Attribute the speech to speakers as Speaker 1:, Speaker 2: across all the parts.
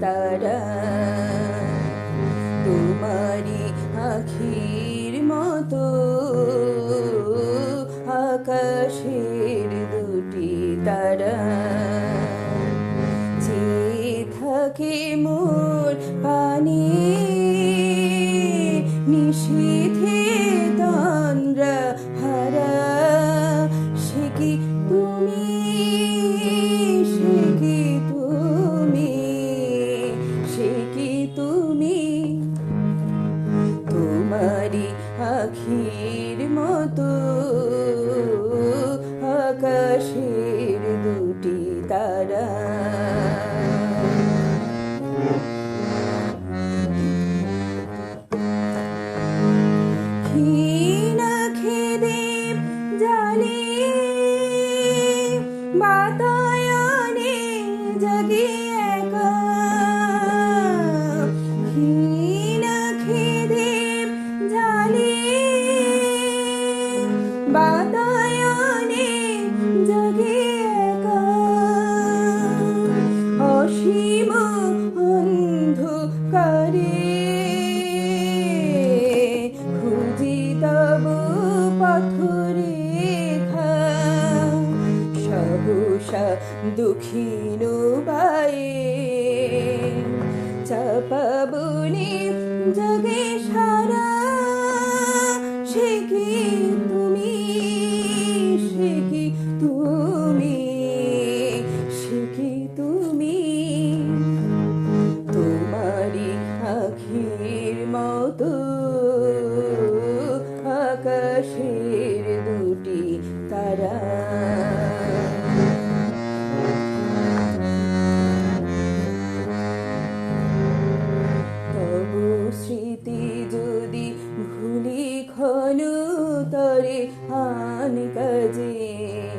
Speaker 1: তারা তোমারি আখির মতো আকাশের দুটি তারা যে থাকে মোর পানি নিশি আখির মতো আকাশের দুটি তারা। ক্ষীণ দুঃখিন বায়ে চাপাবনে জগে সারা সে কি তুমি সে কি তুমি সে কি তুমি তোমারি আখির মতো তরে আন কাজে।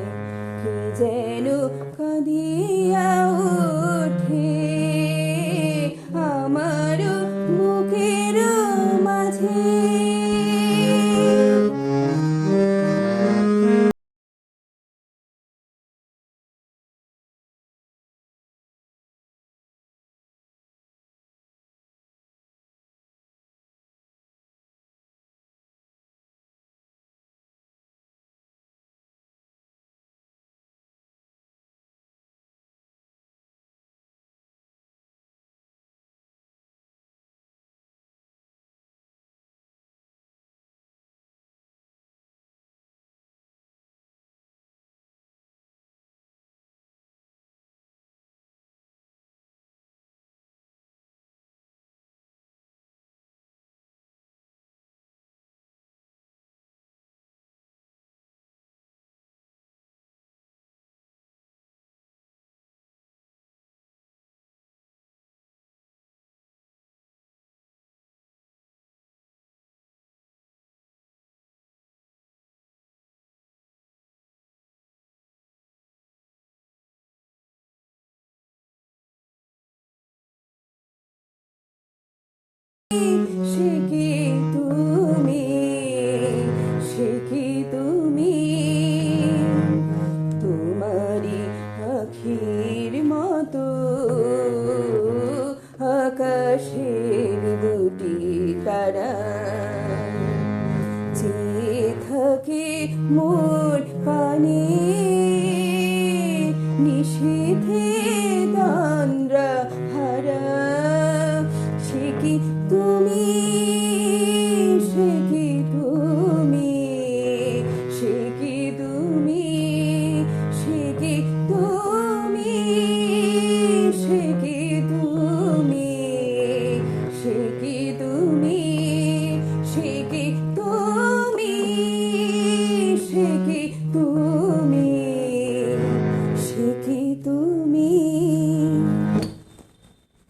Speaker 1: আকাশের দুটি তারা যে থাকে মোর পানি নিষেধে